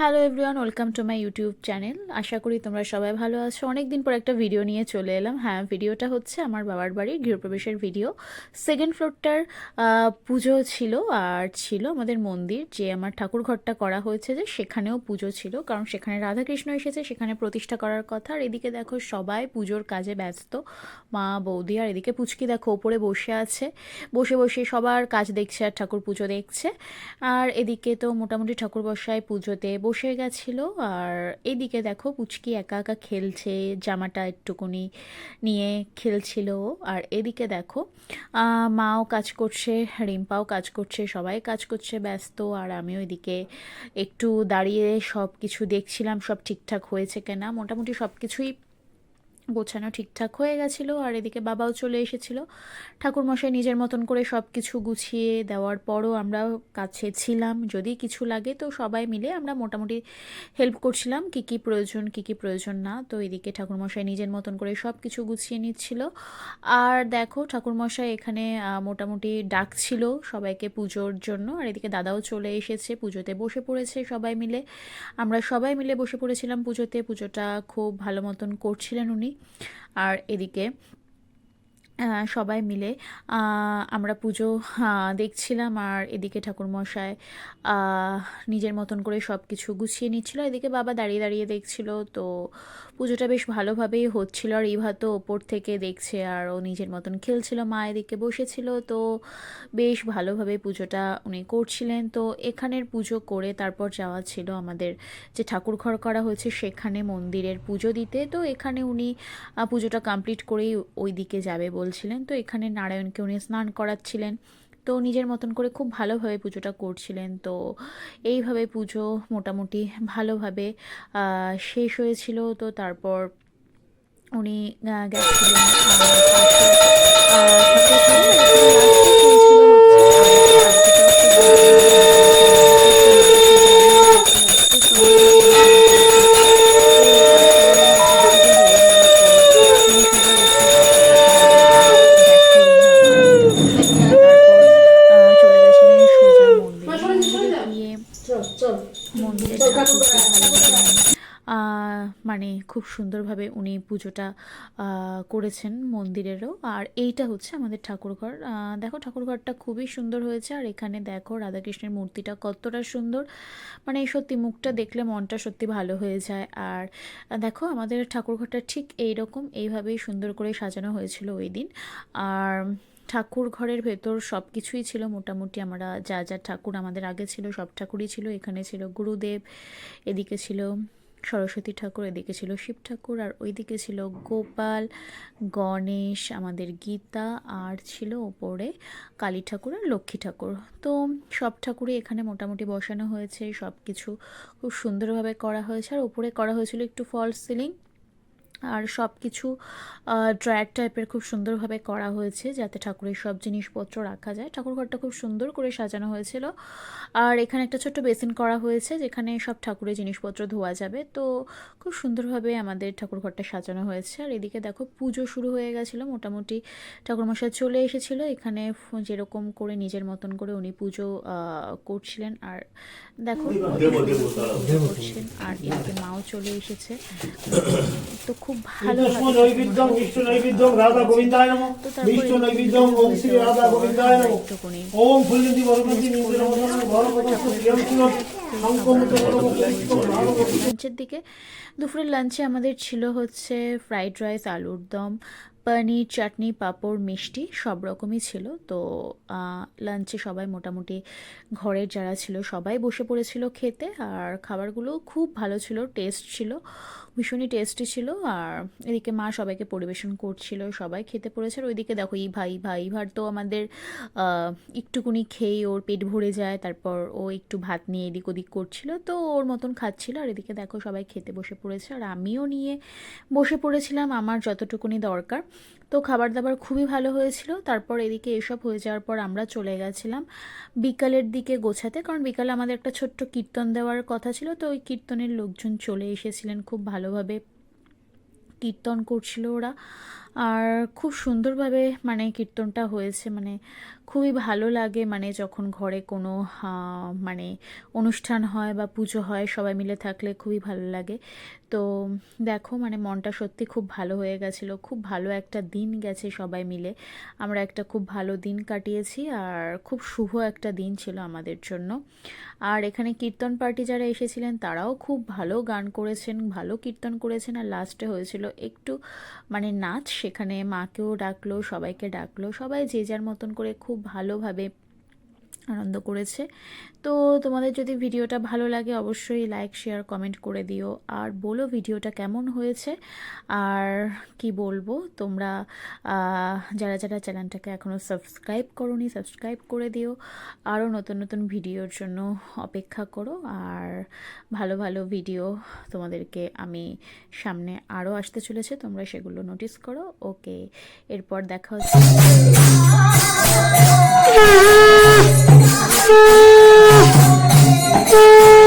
Hello everyone welcome to my YouTube channel আশা করি তোমরা সবাই ভালো আছো। অনেক দিন পর একটা ভিডিও নিয়ে চলে এলাম। হ্যাঁ ভিডিওটা হচ্ছে আমার বাবার বাড়ির গৃহপ্রবেশের ভিডিও সেকেন্ড ফ্লোরটার পুজো ছিল আর ছিল আমাদের মন্দির, যে আমার ঠাকুর ঘরটা করা হয়েছে যে সেখানেও পুজো ছিল। কারণ সেখানে রাধাকৃষ্ণ এসেছে, সেখানে প্রতিষ্ঠা করার কথা। আর এদিকে দেখো সবাই পুজোর কাজে ব্যস্ত। মা, বৌদি আর এদিকে পুচকি দেখো ওপরে বসে আছে। বসে বসে সবার কাজ দেখছে আর ঠাকুর পুজো দেখছে। আর এদিকে তো মোটামুটি ঠাকুর বসায় পুজোতে বসে গেছিল আর এদিকে দেখো পুচকি একা একা খেলছে, জামাটা একটুকুনি নিয়ে খেলছিল। আর এদিকে দেখো মাও কাজ করছে, রিম্পাও কাজ করছে, সবাই কাজ করছে ব্যস্ত আর আমিও এদিকে একটু দাঁড়িয়ে সব কিছু দেখছিলাম, সব ঠিকঠাক হয়েছে কিনা মোটামুটি সব কিছুই গোছানো ঠিকঠাক হয়ে গেছিল আর এদিকে বাবাও চলে এসেছিল। ঠাকুরমশাই নিজের মতন করে সব কিছু গুছিয়ে দেওয়ার পরও আমরা কাছে ছিলাম। যদি কিছু লাগে তো সবাই মিলে আমরা মোটামুটি হেল্প করছিলাম কি কি প্রয়োজন, কি কি প্রয়োজন না। তো এদিকে ঠাকুরমশাই নিজের মতন করে সব কিছু গুছিয়ে নিচ্ছিল। আর দেখো ঠাকুরমশাই এখানে মোটামুটি ডাকছিল সবাইকে পুজোর জন্য। আর এদিকে দাদাও চলে এসেছে, পুজোতে বসে পড়েছে সবাই মিলে। আমরা সবাই মিলে বসে পড়েছিলাম পুজোতে। পুজোটা খুব ভালো মতন করছিলেন উনি। আর এদিকে সবাই মিলে আমরা পুজো দেখছিলাম আর এদিকে ঠাকুরমশাই আহ, নিজের মতন করে সব কিছু গুছিয়ে নিচ্ছিল। এদিকে বাবা দাঁড়িয়ে দাঁড়িয়ে দেখছিল তো পুজোটা বেশ ভালোভাবেই হচ্ছিল। আর ইভা তো ওপর থেকে দেখছে আর ও নিজের মতন খেলছিল মা এদিকে বসেছিল তো বেশ ভালোভাবে পুজোটা উনি করছিলেন। তো এখানের পুজো করে তারপর যাওয়া ছিল আমাদের যে ঠাকুর ঘর করা হয়েছে সেখানে মন্দিরের পুজো দিতে। তো এখানে উনি পুজোটা কমপ্লিট করেই ওই দিকে যাবে বলছিলেন, তো এখানে নারায়ণকে উনি স্নান করাচ্ছিলেন। তো নিজের মতন করে খুব ভালোভাবে পুজোটা করছিলেন। তো এইভাবে পুজো মোটামুটি ভালোভাবে শেষ হয়েছিল। তো তারপর উনি গেছিলেন মানে খুব সুন্দরভাবে উনি পুজোটা করেছেন মন্দিরেরও। আর এইটা হচ্ছে আমাদের ঠাকুরঘর। দেখো ঠাকুরঘরটা খুবই সুন্দর হয়েছে। আর এখানে দেখো রাধাকৃষ্ণের মূর্তিটা কতটা সুন্দর। মানে সত্যি মুখটা দেখলে মনটা সত্যি ভালো হয়ে যায়। আর দেখো আমাদের ঠাকুরঘরটা ঠিক এইরকম, এইভাবেই সুন্দর করে সাজানো হয়েছিল ওই দিন। আর ঠাকুর ঘরের ভেতর সব কিছুই ছিল মোটামুটি। আমরা যা যা ঠাকুর আমাদের আগে ছিল সব ঠাকুরই ছিল। এখানে ছিল গুরুদেব, এদিকে ছিল সরস্বতী ঠাকুর, এদিকে ছিল শিব ঠাকুর, আর ওইদিকে ছিল গোপাল, গণেশ, আমাদের গীতা, আর ছিল ওপরে কালী ঠাকুর আর লক্ষ্মী ঠাকুর। তো সব ঠাকুরই এখানে মোটামুটি বসানো হয়েছে সব কিছু খুব সুন্দরভাবে করা হয়েছে, আর ওপরে করা হয়েছিল একটু ফলস সিলিং আর সব কিছু ড্রয়ার টাইপের খুব সুন্দরভাবে করা হয়েছে যাতে ঠাকুরের সব জিনিসপত্র রাখা যায়। ঠাকুর ঘরটা খুব সুন্দর করে সাজানো হয়েছিল। আর এখানে একটা ছোট্ট বেসিন করা হয়েছে যেখানে সব ঠাকুরের জিনিসপত্র ধোয়া যাবে। তো খুব সুন্দরভাবে আমাদের ঠাকুর ঘরটা সাজানো হয়েছে। আর এদিকে দেখো পুজো শুরু হয়ে গেছিল। মোটামুটি ঠাকুরমশাই চলে এসেছিল। এখানে যেরকম করে নিজের মতন করে উনি পুজো করছিলেন। আর দেখো করছেন। আর এদিকে মাও চলে এসেছে। তো খুব ভালো রাধা গোবিন্দায় নমঃ। বিষ্ণু ওম শ্রী রাধা গোবিন্দায় নমঃ। ওম বরমন্তি লাঞ্চের দিকে দুপুরের লাঞ্চে আমাদের ছিল হচ্ছে ফ্রাইড রাইস আলুর দম পনির চাটনি পাঁপড় মিষ্টি সব রকমই ছিল। তো লাঞ্চে সবাই মোটামুটি ঘরের যারা ছিল সবাই বসে পড়েছিল খেতে। আর খাবারগুলো খুব ভালো ছিল টেস্ট ছিল। ভীষণই টেস্টি ছিল, আর এদিকে মা সবাইকে পরিবেশন করছিল, সবাই খেতে পড়েছে, আর ওইদিকে দেখো এই ভাই ভাই ভার তো আমাদের একটুকুনি খেয়ে ওর পেট ভরে যায়, তারপর ও একটু ভাত নিয়ে এদিক ওদিক করছিল, তো ওর মতন খাচ্ছিল, আর এদিকে দেখো সবাই খেতে বসে পড়েছে, আর আমিও নিয়ে বসে পড়েছিলাম, আমার যতটুকুনি দরকার। তো খাবার দাবার খুবই ভালো হয়েছিল। তারপর এদিকে এসব হয়ে যাওয়ার পর আমরা চলে গেছিলাম বিকালের দিকে গোছাতে। কারণ বিকালে আমাদের একটা ছোট্ট কীর্তন দেওয়ার কথা ছিল। তো ওই কীর্তনের লোকজন চলে এসেছিলেন খুব ভালোভাবে। কীর্তন করছিল ওরা। আর খুব সুন্দরভাবে মানে কীর্তনটা হয়েছে। মানে খুবই ভালো লাগে। মানে যখন ঘরে কোনো মানে অনুষ্ঠান হয় বা পুজো হয়, সবাই মিলে থাকলে খুবই ভালো লাগে। তো, দেখো মানে মনটা সত্যি খুব ভালো হয়ে গেছিল। খুব ভালো একটা দিন গেছে সবাই মিলে। আমরা একটা খুব ভালো দিন কাটিয়েছি আর খুব শুভ একটা দিন ছিল আমাদের জন্য। আর এখানে কীর্তন পার্টি যারা এসেছিলেন, তারাও খুব ভালো গান করেছেন, ভালো কীর্তন করেছেন। আর লাস্টে হয়েছিল একটু মানে নাচ সেখানে মাকেও ডাকলো সবাইকে ডাকলো সবাই যে যার মতন করে খুব ভালোভাবে আনন্দ করেছে। তো তোমাদের যদি ভিডিওটা ভালো লাগে অবশ্যই লাইক শেয়ার কমেন্ট করে দিও। আর বলো ভিডিওটা কেমন হয়েছে? আর কি বলব? তোমরা যারা যারা চ্যানেলটাকে এখনও সাবস্ক্রাইব করোনি সাবস্ক্রাইব করে দিও। আরও নতুন নতুন ভিডিওর জন্য অপেক্ষা করো। আর ভালো ভালো ভিডিও তোমাদেরকে আমি সামনে আরও আসতে চলেছে। তোমরা সেগুলো নোটিস করো। ওকে এরপর দেখা হচ্ছে 呜呜呜